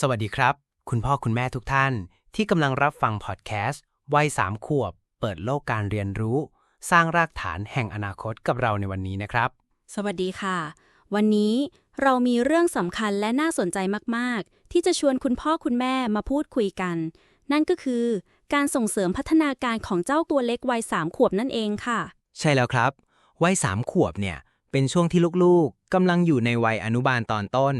สวัสดีครับ คุณพ่อคุณแม่ทุกท่าน ที่กำลังรับฟังพอดแคสต์วัยสามขวบ เปิดโลกการเรียนรู้ สร้างรากฐานแห่งอนาคตกับเราในวันนี้นะครับ สวัสดีค่ะ วันนี้เรามีเรื่องสำคัญและน่าสนใจมากๆ ที่จะชวนคุณพ่อคุณแม่มาพูดคุยกัน นั่นก็คือ การส่งเสริมพัฒนาการของเจ้าตัวเล็กวัยสามขวบนั่นเองค่ะ ใช่แล้วครับวัยสามขวบเนี่ยเป็นช่วงที่ลูกๆกำลังอยู่ในวัยอนุบาลตอนต้น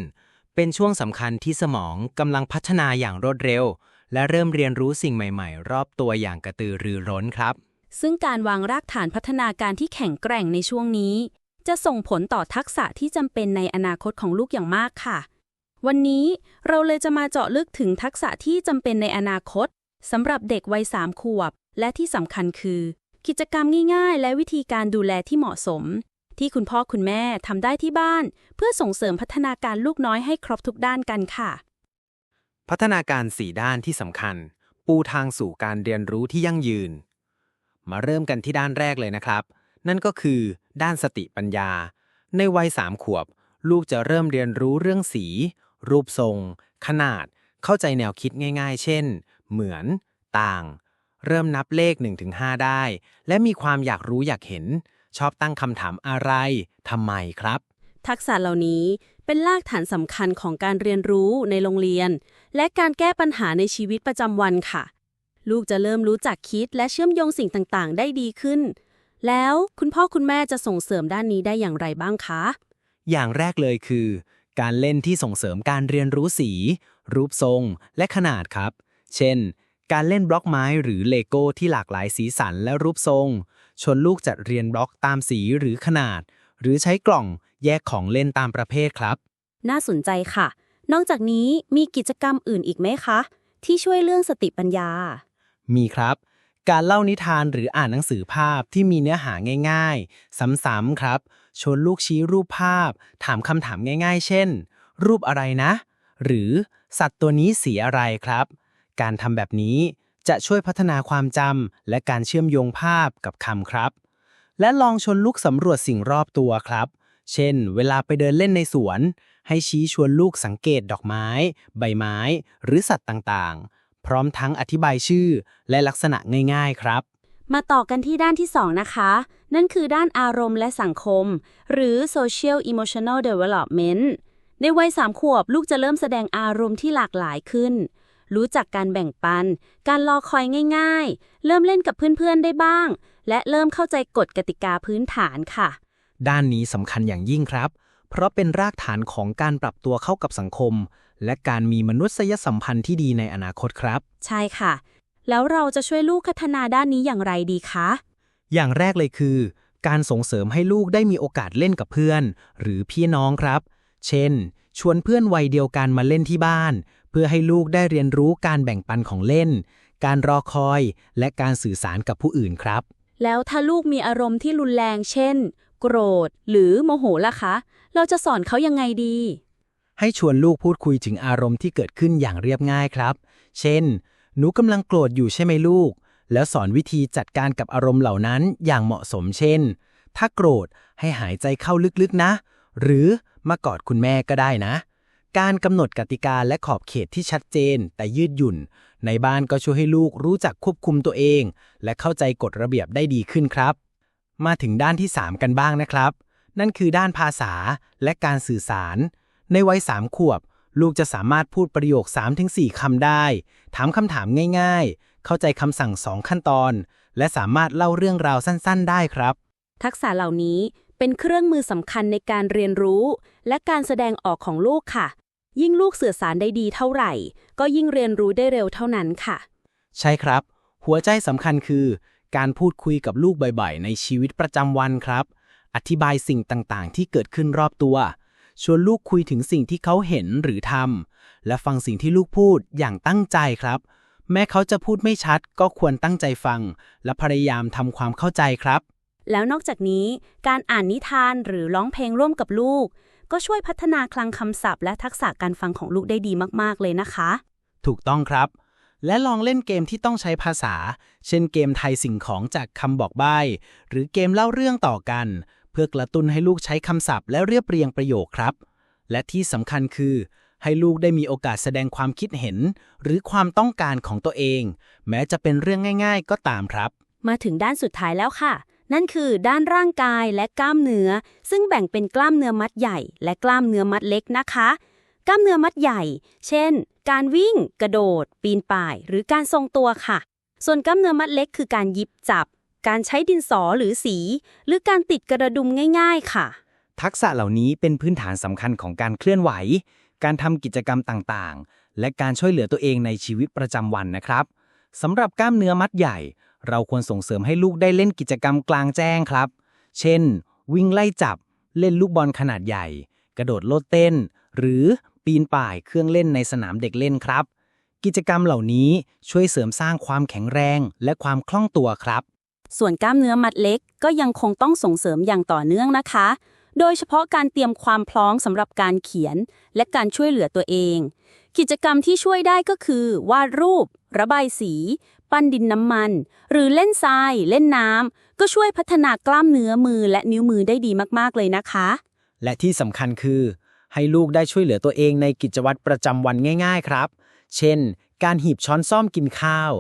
เป็นช่วงสำคัญที่สมองกำลังพัฒนาอย่างรวดเร็ว และเริ่มเรียนรู้สิ่งใหม่ ๆ รอบตัวอย่างกระตือรือร้นครับ ซึ่งการวางรากฐานพัฒนาการที่แข็งแกร่งในช่วงนี้ จะส่งผลต่อทักษะที่จำเป็นในอนาคตของลูกอย่างมากค่ะ วันนี้เราเลยจะมาเจาะลึกถึงทักษะที่จำเป็นในอนาคตสำหรับเด็กวัยสามขวบ และที่สำคัญคือ กิจกรรมง่าย ๆ และวิธีการดูแลที่เหมาะสม ที่คุณพ่อคุณแม่ทำได้ที่บ้าน เพื่อส่งเสริมพัฒนาการลูกน้อยให้ครบทุกด้านกันค่ะ พัฒนาการ4ด้านที่สำคัญ ปูทางสู่การเรียนรู้ที่ยั่งยืน มาเริ่มกันที่ด้านแรกเลยนะครับ นั่นก็คือด้านสติปัญญา ในวัยสามขวบ ลูกจะเริ่มเรียนรู้เรื่องสี รูปทรง ขนาด เข้าใจแนวคิดง่าย ๆ เช่น เหมือน ต่าง เริ่มนับเลข 1-5 ได้ และมีความอยากรู้อยากเห็น ชอบตั้งคำถามอะไรทำไมครับ ทักษะเหล่านี้เป็นรากฐานสำคัญของการเรียนรู้ในโรงเรียน และการแก้ปัญหาในชีวิตประจำวันค่ะ ลูกจะเริ่มรู้จักคิดและเชื่อมโยงสิ่งต่างๆ ได้ดีขึ้น แล้วคุณพ่อคุณแม่จะส่งเสริมด้านนี้ได้อย่างไรบ้างคะ อย่างแรกเลยคือ การเล่นที่ส่งเสริมการเรียนรู้สี รูปทรง และขนาดครับ เช่น การเล่นบล็อกไม้หรือเลโก้ที่หลากหลายสีสันและรูปทรงชวนลูกจัดเรียนบล็อกตามสีหรือขนาด หรือใช้กล่องแยกของเล่นตามประเภทครับ น่าสนใจค่ะ นอกจากนี้มีกิจกรรมอื่นอีกไหมคะ ที่ช่วยเรื่องสติปัญญา มีครับ การเล่านิทานหรืออ่านหนังสือภาพที่มีเนื้อหาง่าย ๆ ซ้ำๆครับชวนลูกชี้รูปภาพ ถามคำถามง่าย ๆ เช่น รูปอะไรนะ หรือสัตว์ตัวนี้สีอะไรครับ การทำแบบนี้จะช่วยพัฒนาความจำและการเชื่อมโยงภาพกับคำครับ และลองชวนลูกสำรวจสิ่งรอบตัวครับ เช่น เวลาไปเดินเล่นในสวน ให้ชี้ชวนลูกสังเกตดอกไม้ ใบไม้ หรือสัตว์ต่างๆ พร้อมทั้งอธิบายชื่อและลักษณะง่ายๆครับ มาต่อกันที่ด้านที่ 2 นะคะ นั่นคือด้านอารมณ์และสังคม หรือ social emotional development ในวัยสามขวบลูกจะเริ่มแสดงอารมณ์ที่หลากหลายขึ้น รู้จักการแบ่งปัน การรอคอยง่ายๆ เริ่มเล่นกับเพื่อนๆได้บ้าง และเริ่มเข้าใจกฎกติกาพื้นฐานค่ะ ด้านนี้สำคัญอย่างยิ่งครับ เพราะเป็นรากฐานของการปรับตัวเข้ากับสังคม และการมีมนุษยสัมพันธ์ที่ดีในอนาคตครับ ใช่ค่ะ แล้วเราจะช่วยลูกพัฒนาด้านนี้อย่างไรดีคะ อย่างแรกเลยคือ การส่งเสริมให้ลูกได้มีโอกาสเล่นกับเพื่อน หรือพี่น้องครับ เช่น ชวนเพื่อนวัยเดียวกันมาเล่นที่บ้าน เพื่อให้ลูกได้เรียนรู้การแบ่งปันของเล่น การรอคอย และการสื่อสารกับผู้อื่นครับ แล้วถ้าลูกมีอารมณ์ที่รุนแรง เช่น โกรธ หรือโมโหล่ะคะ เราจะสอนเขายังไงดี ให้ชวนลูกพูดคุยถึงอารมณ์ที่เกิดขึ้นอย่างเรียบง่ายครับ เช่น หนูกำลังโกรธอยู่ใช่ไหมลูก แล้วสอนวิธีจัดการกับอารมณ์เหล่านั้นอย่างเหมาะสม เช่น ถ้าโกรธให้หายใจเข้าลึกๆนะ หรือมากอดคุณแม่ก็ได้นะ การกำหนดกติกาและขอบเขตที่ชัดเจน แต่ยืดหยุ่น ในบ้านก็ช่วยให้ลูกรู้จักควบคุมตัวเอง และเข้าใจกฎระเบียบได้ดีขึ้นครับ มาถึงด้านที่ 3 กันบ้างนะครับ นั่นคือด้านภาษาและการสื่อสาร ในวัย3ขวบ ลูกจะสามารถพูดประโยค 3-4 คำได้ ถามคำถามง่ายๆ เข้าใจคำสั่ง2ขั้นตอน และสามารถเล่าเรื่องราวสั้น ๆ ได้ครับ ทักษะเหล่านี้เป็นเครื่องมือสำคัญในการเรียนรู้ และการแสดงออกของลูกค่ะ ยิ่งลูกสื่อสารได้ดีเท่าไหร่ ก็ยิ่งเรียนรู้ได้เร็วเท่านั้นค่ะ ใช่ครับ หัวใจสำคัญคือ การพูดคุยกับลูกบ่อยๆ ในชีวิตประจำวันครับ อธิบายสิ่งต่างๆ ที่เกิดขึ้นรอบตัว ชวนลูกคุยถึงสิ่งที่เขาเห็นหรือทำและฟังสิ่งที่ลูกพูดอย่างตั้งใจครับ แม้เขาจะพูดไม่ชัด ก็ควรตั้งใจฟัง และพยายามทำความเข้าใจครับแล้วนอกจากนี้การอ่านนิทานหรือร้องเพลงร่วมกับลูก ก็ช่วยพัฒนาคลังคำศัพท์ และทักษะการฟังของลูกได้ดีมาก ๆ เลยนะคะ ถูกต้องครับ และลองเล่นเกมที่ต้องใช้ภาษา เช่นเกมไทยสิ่งของจากคำบอกใบ้หรือเกมเล่าเรื่องต่อกัน เพื่อกระตุ้นให้ลูกใช้คำศัพท์ และเรียบเรียงประโยคครับ และที่สำคัญคือ ให้ลูกได้มีโอกาสแสดงความคิดเห็น หรือความต้องการของตัวเอง แม้จะเป็นเรื่องง่าย ๆ ก็ตามครับ มาถึงด้านสุดท้ายแล้วค่ะ นั่นคือด้านร่างกายและกล้ามเนื้อ ซึ่งแบ่งเป็นกล้ามเนื้อมัดใหญ่ และกล้ามเนื้อมัดเล็กนะคะ กล้ามเนื้อมัดใหญ่ เช่น การวิ่ง กระโดด ปีนป่าย หรือการทรงตัวค่ะ ส่วนกล้ามเนื้อมัดเล็กคือการยิบจับ การใช้ดินสอหรือสี หรือการติดกระดุมง่าย ๆ ค่ะ ทักษะเหล่านี้เป็นพื้นฐานสำคัญของการเคลื่อนไหว การทำกิจกรรมต่างๆ และการช่วยเหลือตัวเองในชีวิตประจำวันนะครับสำหรับกล้ามเนื้อมัดใหญ่ เราควรส่งเสริมให้ลูกได้เล่นกิจกรรมกลางแจ้งครับ เช่น วิ่งไล่จับ เล่นลูกบอลขนาดใหญ่ กระโดดโลดเต้น หรือปีนป่ายเครื่องเล่นในสนามเด็กเล่นครับ กิจกรรมเหล่านี้ช่วยเสริมสร้างความแข็งแรงและความคล่องตัวครับ ส่วนกล้ามเนื้อมัดเล็กก็ยังคงต้องส่งเสริมอย่างต่อเนื่องนะคะ โดยเฉพาะการเตรียมความพร้อมสำหรับการเขียน และการช่วยเหลือตัวเอง กิจกรรมที่ช่วยได้ก็คือ วาดรูป ระบายสี ปั้นดินน้ำมัน หรือเล่นทราย เล่นน้ำ ก็ช่วยพัฒนากล้ามเนื้อมือและนิ้วมือได้ดีมากๆเลยนะคะ และที่สำคัญคือ ให้ลูกได้ช่วยเหลือตัวเองในกิจวัตรประจำวันง่าย ๆ ครับ เช่น การหีบช้อนซ่อมกินข้าว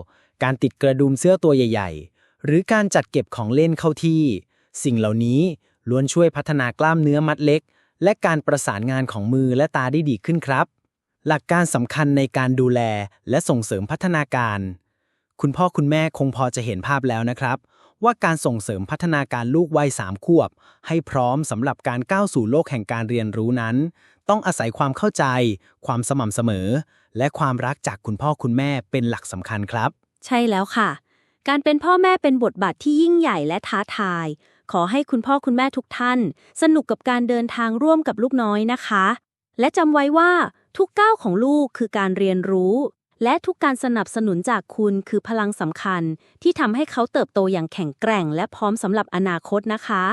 การติดกระดุมเสื้อตัวใหญ่ ๆ หรือการจัดเก็บของเล่นเข้าที่ สิ่งเหล่านี้ล้วนช่วยพัฒนากล้ามเนื้อมัดเล็ก และการประสานงานของมือและตาได้ดีขึ้นครับ หลักการสำคัญในการดูแลและส่งเสริมพัฒนาการ คุณพ่อคุณแม่คงพอจะเห็นภาพแล้วนะครับ ว่าการส่งเสริมพัฒนาการลูกวัยสามขวบ ให้พร้อมสำหรับการก้าวสู่โลกแห่งการเรียนรู้นั้น ต้องอาศัยความเข้าใจ ความสม่ำเสมอ และความรักจากคุณพ่อคุณแม่เป็นหลักสำคัญครับ ใช่แล้วค่ะ การเป็นพ่อแม่เป็นบทบาทที่ยิ่งใหญ่และท้าทาย ขอให้คุณพ่อคุณแม่ทุกท่าน สนุกกับการเดินทางร่วมกับลูกน้อยนะคะ และจำไว้ว่าทุกก้าวของลูกคือการเรียนรู้ และทุกการสนับสนุนจากคุณคือพลังสำคัญ ที่ทำให้เขาเติบโตอย่างแข็งแกร่ง และพร้อมสำหรับอนาคตนะคะ